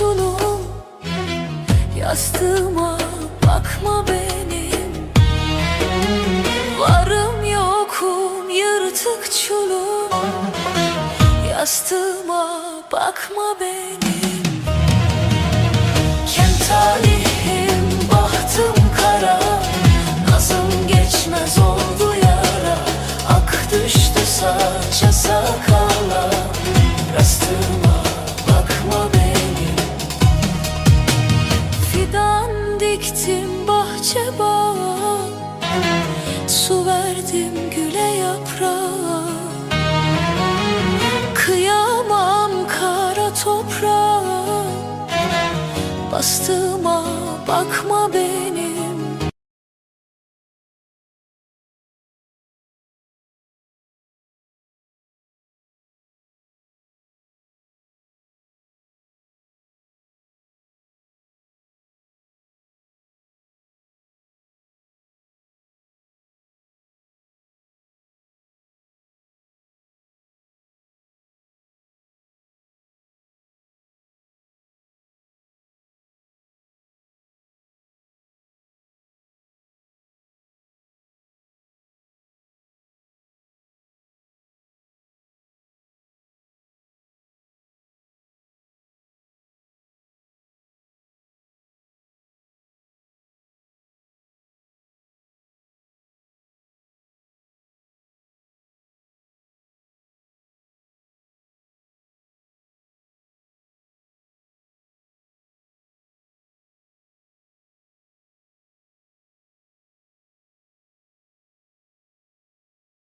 mutluluğum Yastığıma bakma benim. Varım yokum yırtık çulum. Yastığıma bakma benim. Kent talihim bahtım kara. Nazım geçmez oldu yara. Ak düştü saça sakala. Rastım diktim bahçe bağa. Su verdim güle yaprağa. Kıyamam kara toprağa. Bastığıma bakma benim